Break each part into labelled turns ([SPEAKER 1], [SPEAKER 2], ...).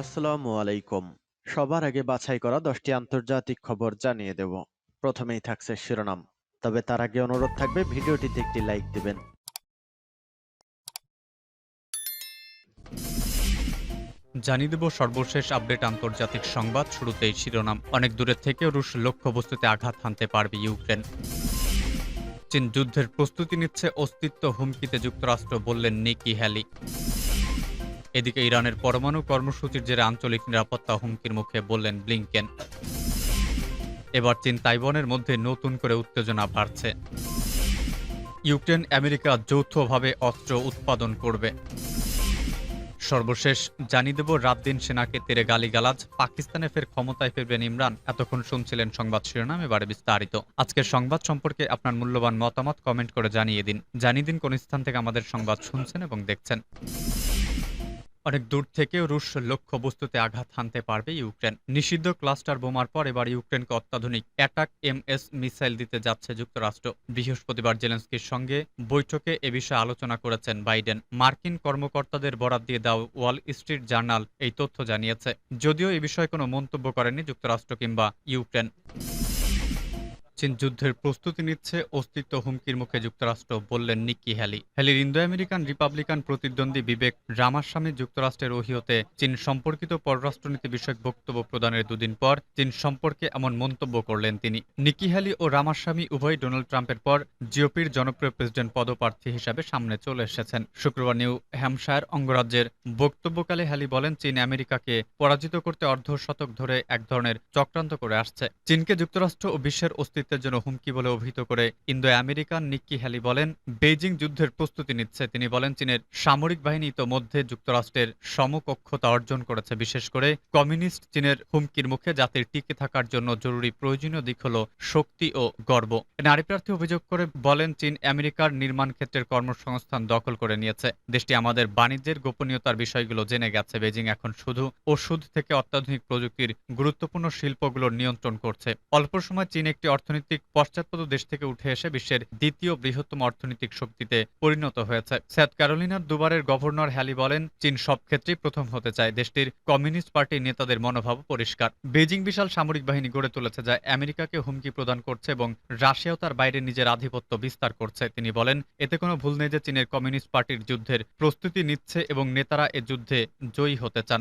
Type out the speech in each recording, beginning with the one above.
[SPEAKER 1] আসসালামু আলাইকুম। সবার আগে বাছাই করা দশটি আন্তর্জাতিক খবর জানিয়ে দেব। প্রথমেই থাকছে শিরোনাম। তবে তার আগে অনুরোধ থাকবে, ভিডিওটিতে একটি লাইক দিবেন।
[SPEAKER 2] জানিয়ে দেব সর্বশেষ আপডেট আন্তর্জাতিক সংবাদ। শুরুতেই শিরোনাম। অনেক দূরের থেকে রুশ লক্ষ্যবস্তুতে আঘাত হানতে পারবে ইউক্রেন। চীন যুদ্ধের প্রস্তুতি নিচ্ছে অস্তিত্ব হুমকিতে যুক্তরাষ্ট্র বললেন নিকি হ্যালি। এদিকে ইরানের পরমাণু কর্মসূচির জেরে আঞ্চলিক নিরাপত্তা হুমকির মুখে বললেন ব্লিংকেন। এবার চীন তাইওয়ানের মধ্যে নতুন করে উত্তেজনা বাড়ছে। ইউক্রেন আমেরিকা যৌথভাবে অস্ত্র উৎপাদন করবে। সর্বশেষ জানিয়ে দেব, রাত দিন সেনাকে তেরে গালিগালাজ, পাকিস্তানে ফের ক্ষমতায় ফিরবেন ইমরান, এতক্ষণ শুনছিলেন সংবাদ শিরোনাম, এবারে বিস্তারিত। আজকের সংবাদ সম্পর্কে আপনার মূল্যবান মতামত কমেন্ট করে জানিয়ে দিন। জানিয়ে দিন কোন স্থান থেকে আমাদের সংবাদ শুনছেন এবং দেখছেন। অনেক দূর থেকেও রুশ লক্ষ্যবস্তুতে আঘাত হানতে পারবে ইউক্রেন। নিষিদ্ধ ক্লাস্টার বোমার পর এবার ইউক্রেনকে অত্যাধুনিক অ্যাটাক এম এস মিসাইল দিতে যাচ্ছে যুক্তরাষ্ট্র। বৃহস্পতিবার জেলেন্সকির সঙ্গে বৈঠকে এ বিষয়ে আলোচনা করেছেন বাইডেন। মার্কিন কর্মকর্তাদের বরাদ দিয়ে দাও ওয়াল স্ট্রিট জার্নাল এই তথ্য জানিয়েছে। যদিও এ বিষয়ে কোনো মন্তব্য করেনি যুক্তরাষ্ট্র কিংবা ইউক্রেন। চীন যুদ্ধের প্রস্তুতি নিচ্ছে, অস্তিত্ব হুমকির মুখে যুক্তরাষ্ট্র বললেন নিকি হ্যালি। হ্যালির ইন্দো আমেরিকান রিপাবলিকান প্রতিদ্বন্দ্বী বিবেক রামাস্বামী যুক্তরাষ্ট্রের ওহিওতে চীন সম্পর্কিত পররাষ্ট্রনীতি বিষয়ক বক্তব্য প্রদানের দুদিন পর চীন সম্পর্কে এমন মন্তব্য করলেন তিনি। নিকি হ্যালি ও রামাস্বামী উভয় ডোনাল্ড ট্রাম্পের পর জিওপির জনপ্রিয় প্রেসিডেন্ট পদপ্রার্থী হিসাবে সামনে চলে এসেছেন। শুক্রবার নিউ হ্যামশায়ার অঙ্গরাজ্যের বক্তব্যকালে হ্যালি বলেন, চীন আমেরিকাকে পরাজিত করতে অর্ধ শতক ধরে এক ধরনের চক্রান্ত করে আসছে। চীনকে যুক্তরাষ্ট্র ও বিশ্বের অস্তিত্ব অস্তিত্বের জন্য হুমকি বলে অভিহিত করে ইন্দো আমেরিকান নিক্কি হ্যালি বলেন, বেইজিং যুদ্ধের প্রস্তুতি নিচ্ছে। তিনি বলেন, চীনের সামরিক বাহিনী ইতোমধ্যে যুক্তরাষ্ট্রের সমকক্ষতা অর্জন করেছে। বিশেষ করে কমিউনিস্ট চীনের হুমকির মুখে জাতির টিকে থাকার জন্য জরুরি প্রয়োজনীয় দিক হল শক্তি ও গর্ব। নারী প্রার্থী অভিযোগ করে বলেন, চীন আমেরিকার নির্মাণ ক্ষেত্রের কর্মসংস্থান দখল করে নিয়েছে। দেশটি আমাদের বাণিজ্যের গোপনীয়তার বিষয়গুলো জেনে গেছে। বেজিং এখন শুধু ওষুধ থেকে অত্যাধুনিক প্রযুক্তির গুরুত্বপূর্ণ শিল্পগুলোর নিয়ন্ত্রণ করছে। অল্প সময় চীন একটি অর্থ অর্থনৈতিক পশ্চাৎপদ দেশ থেকে উঠে এসে বিশ্বের দ্বিতীয় বৃহত্তম অর্থনৈতিক শক্তিতে পরিণত হয়েছে। সাউথ ক্যারোলিনার দুবারের গভর্নর হ্যালি বলেন, চীন সব ক্ষেত্রেই প্রথম হতে চায় দেশটির কমিউনিস্ট পার্টির নেতাদের মনোভাব পরিষ্কার। বেজিং বিশাল সামরিক বাহিনী গড়ে তুলেছে যা আমেরিকাকে হুমকি প্রদান করছে এবং রাশিয়াও তার বাইরে নিজের আধিপত্য বিস্তার করছে। তিনি বলেন, এতে কোনো ভুল নেই যে চীনের কমিউনিস্ট পার্টির যুদ্ধের প্রস্তুতি নিচ্ছে এবং নেতারা এ যুদ্ধে জয়ী হতে চান।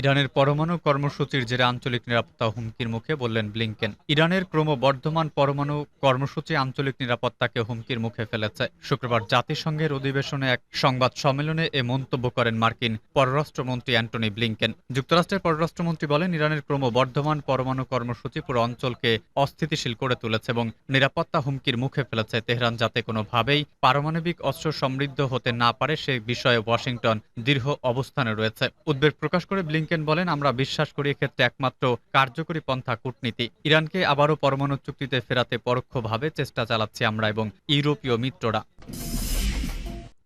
[SPEAKER 2] ইরানের পরমাণু কর্মসূচির জেরে আঞ্চলিক নিরাপত্তা হুমকির মুখে বললেন ব্লিংকেন। ইরানের ক্রমবর্ধমান পরমাণু কর্মসূচি আঞ্চলিক নিরাপত্তাকে হুমকির মুখে ফেলেছে। শুক্রবার জাতিসংঘের অধিবেশনে এক সংবাদ সম্মেলনে এ মন্তব্য করেন মার্কিন পররাষ্ট্রমন্ত্রী অ্যান্টনি ব্লিংকেন। যুক্তরাষ্ট্রের পররাষ্ট্রমন্ত্রী বলেন, ইরানের ক্রমবর্ধমান পরমাণু কর্মসূচি পুরো অঞ্চলকে অস্থিতিশীল করে তুলেছে এবং নিরাপত্তা হুমকির মুখে ফেলেছে। তেহরান যাতে কোনোভাবেই পারমাণবিক অস্ত্র সমৃদ্ধ হতে না পারে, সে বিষয়ে ওয়াশিংটন দীর্ঘ অবস্থানে রয়েছে। উদ্বেগ প্রকাশ করে ব্লিং ব্লিংকেন বলেন, আমরা বিশ্বাস করি এক্ষেত্রে একমাত্র কার্যকরী পন্থা কূটনীতি। ইরানকে আবারও পরমাণু চুক্তিতে ফেরাতে পরোক্ষভাবে চেষ্টা চালাচ্ছি আমরা এবং ইউরোপীয় মিত্ররা।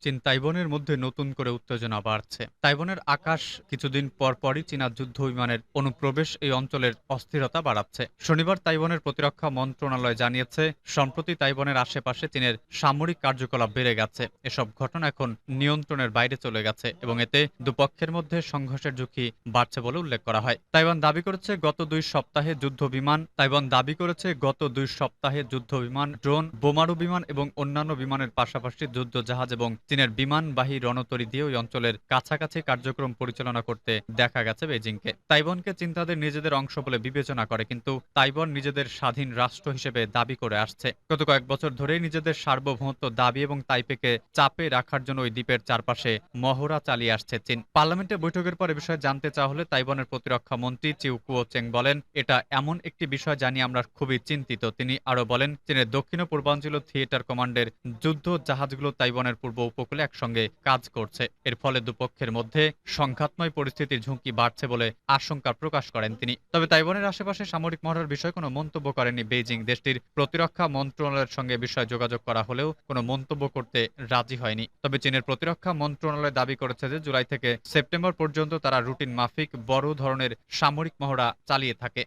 [SPEAKER 2] চীন তাইওয়ানের মধ্যে নতুন করে উত্তেজনা বাড়ছে। তাইওয়ানের আকাশ কিছুদিন পর পরই চীনা যুদ্ধ বিমানের অনুপ্রবেশ এই অঞ্চলের অস্থিরতা বাড়াচ্ছে। শনিবার তাইওয়ানের প্রতিরক্ষা মন্ত্রণালয় জানিয়েছে, সম্প্রতি তাইবনের আশেপাশে চীনের সামরিক কার্যকলাপ বেড়ে গেছে। এসব ঘটনা এখন নিয়ন্ত্রণের বাইরে চলে গেছে এবং এতে দুপক্ষের মধ্যে সংঘর্ষের ঝুঁকি বাড়ছে বলে উল্লেখ করা হয়। তাইওয়ান দাবি করেছে, গত দুই সপ্তাহে যুদ্ধ বিমান, তাইওয়ান দাবি করেছে, গত দুই সপ্তাহে যুদ্ধ বিমান, ড্রোন, বোমারু বিমান এবং অন্যান্য বিমানের পাশাপাশি যুদ্ধ জাহাজ এবং চীনের বিমানবাহী রণতরী দিয়ে ওই অঞ্চলের কাছাকাছি কার্যক্রম পরিচালনা করতে দেখা গেছে বেজিংকে তাইওয়ানকে চীন তাদের নিজেদের অংশ বলে বিবেচনা করে, কিন্তু তাইওয়ান নিজেদের স্বাধীন রাষ্ট্র হিসেবে দাবি করে আসছে। গত কয়েক বছর ধরেই নিজেদের সার্বভৌমত্ব দাবি এবং তাইপেকে চাপে রাখার জন্য ওই দ্বীপের চারপাশে মহড়া চালিয়ে আসছে চীন। পার্লামেন্টে বৈঠকের পর এ বিষয়ে জানতে চাওয়া হলে তাইওয়ানের প্রতিরক্ষা মন্ত্রী চিউ কুও চেং বলেন, এটা এমন একটি বিষয় জানি আমরা খুবই চিন্তিত। তিনি আরও বলেন, চীনের দক্ষিণ পূর্বাঞ্চল থিয়েটার কমান্ডের যুদ্ধ জাহাজগুলো তাইওয়ানের পূর্ব উপকূলে একসঙ্গে কাজ করছে। এর ফলে দুপক্ষের মধ্যে সংঘাতময় পরিস্থিতির ঝুঁকি বাড়ছে বলে আশঙ্কা প্রকাশ করেন তিনি। তবে তাইওয়ানের আশেপাশে সামরিক মহড়ার বিষয়ে কোনো মন্তব্য করেনি বেইজিং। দেশটির প্রতিরক্ষা মন্ত্রণালয়ের সঙ্গে বিষয়ে যোগাযোগ করা হলেও কোনো মন্তব্য করতে রাজি হয়নি। তবে চীনের প্রতিরক্ষা মন্ত্রণালয় দাবি করেছে যে জুলাই থেকে সেপ্টেম্বর পর্যন্ত তারা রুটিন মাফিক বড় ধরনের সামরিক মহড়া চালিয়ে থাকে।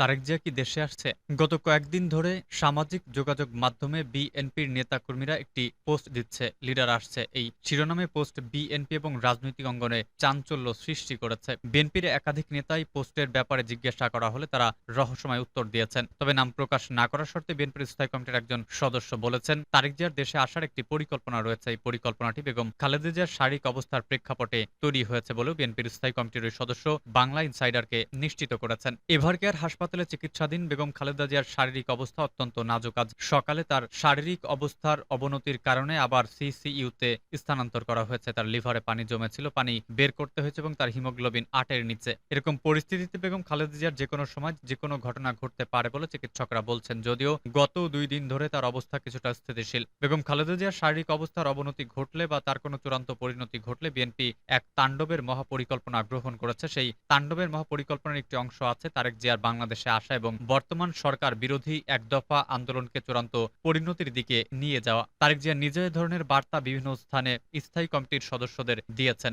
[SPEAKER 2] তারেক জিয়া কি দেশে আসছে? গত কয়েকদিন ধরে সামাজিক যোগাযোগ মাধ্যমে বিএনপির নেতাকর্মীরা একটি পোস্ট দিচ্ছে। লিডার আসছে। এই শিরোনামে পোস্ট বিএনপি এবং রাজনৈতিক অঙ্গনে চাঞ্চল্য সৃষ্টি করেছে। বিএনপির একাধিক নেতাই পোস্টের ব্যাপারে জিজ্ঞাসা করা হলে তারা রহস্যময় উত্তর দিয়েছেন। তবে নাম প্রকাশ না করার শর্তে বিএনপির স্থায়ী কমিটির একজন সদস্য বলেছেন, তারেক জিয়ার দেশে আসার একটি পরিকল্পনা রয়েছে। এই পরিকল্পনাটি বেগম খালেদা জিয়ার শারীরিক অবস্থার প্রেক্ষাপটে তৈরি হয়েছে বলেও বিএনপির স্থায়ী কমিটির সদস্য বাংলা ইনসাইডারকে নিশ্চিত করেছেন। এভারকেয়ার হাসপাতালে চিকিৎসাধীন বেগম খালেদা জিয়ার শারীরিক অবস্থা অত্যন্ত নাজুক। আজ সকালে তার শারীরিক অবস্থার অবনতির কারণে আবার সিসিইউতে স্থানান্তর করা হয়েছে। তার লিভারে পানি জমেছিল, পানি বের করতে হয়েছে এবং তার হিমোগ্লোবিন আটের নিচে। এরকম পরিস্থিতিতে বেগম খালেদা জিয়ার যে কোনো সময় যে কোনো ঘটনা ঘটতে পারে বলে চিকিৎসকরা বলছেন, যদিও গত দুই দিন ধরে তার অবস্থা কিছুটা স্থিতিশীল। বেগম খালেদা জিয়ার শারীরিক অবস্থার অবনতি ঘটলে বা তার কোনো চূড়ান্ত পরিণতি ঘটলে বিএনপি এক তাণ্ডবের মহাপরিকল্পনা গ্রহণ করেছে। সেই তাণ্ডবের মহাপরিকল্পনার একটি অংশ আছে তারেক জিয়ার বাংলাদেশে আসা এবং বর্তমান সরকার বিরোধী এক দফা আন্দোলনকে চূড়ান্ত পরিণতির দিকে নিয়ে যাওয়া। তারেক জিয়া নিজের ধরনের বার্তা বিভিন্ন স্থানে স্থায়ী কমিটির সদস্যদের দিয়েছেন।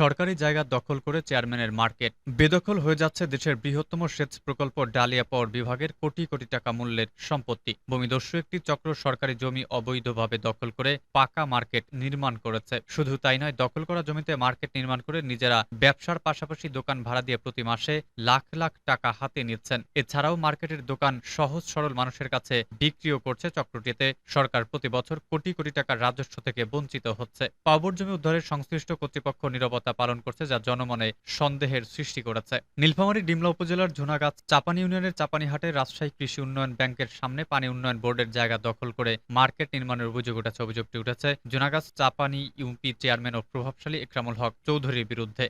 [SPEAKER 2] সরকারি জায়গা দখল করে চেয়ারম্যানের মার্কেট। বেদখল হয়ে যাচ্ছে দেশের বৃহত্তম সেচ প্রকল্প ডালিয়া পাওয়ার বিভাগের কোটি কোটি টাকা মূল্যের সম্পত্তি। ভূমিদস্যু একটি চক্র সরকারি জমি অবৈধভাবে দখল করে পাকা মার্কেট নির্মাণ করেছে। শুধু তাই নয়, দখল করা জমিতে মার্কেট নির্মাণ করে নিজেরা ব্যবসার পাশাপাশি দোকান ভাড়া দিয়ে প্রতি মাসে লাখ লাখ টাকা হাতে নিচ্ছেন। এছাড়াও মার্কেটের দোকান সহজ সরল মানুষের কাছে বিক্রিও করছে চক্রটিতে। সরকার প্রতি বছর কোটি কোটি টাকার রাজস্ব থেকে বঞ্চিত হচ্ছে। পাবর জমি উদ্ধারের সংশ্লিষ্ট কর্তৃপক্ষ নিরবতা পালন করছে, যা জনমনে সন্দেহের সৃষ্টি করেছে। নীলফামারী ডিমলা উপজেলার ঝুনাগাছ চাপানি ইউনিয়নের চাপানিহাটে রাজশাহী কৃষি উন্নয়ন ব্যাংকের সামনে পানি উন্নয়ন বোর্ডের জায়গা দখল করে মার্কেট নির্মাণের অভিযোগ উঠেছে, অভিযোগটি উঠেছে জুনাগাছ চাপানি ইউপি চেয়ারম্যান ও প্রভাবশালী একরামুল হক চৌধুরীর বিরুদ্ধে।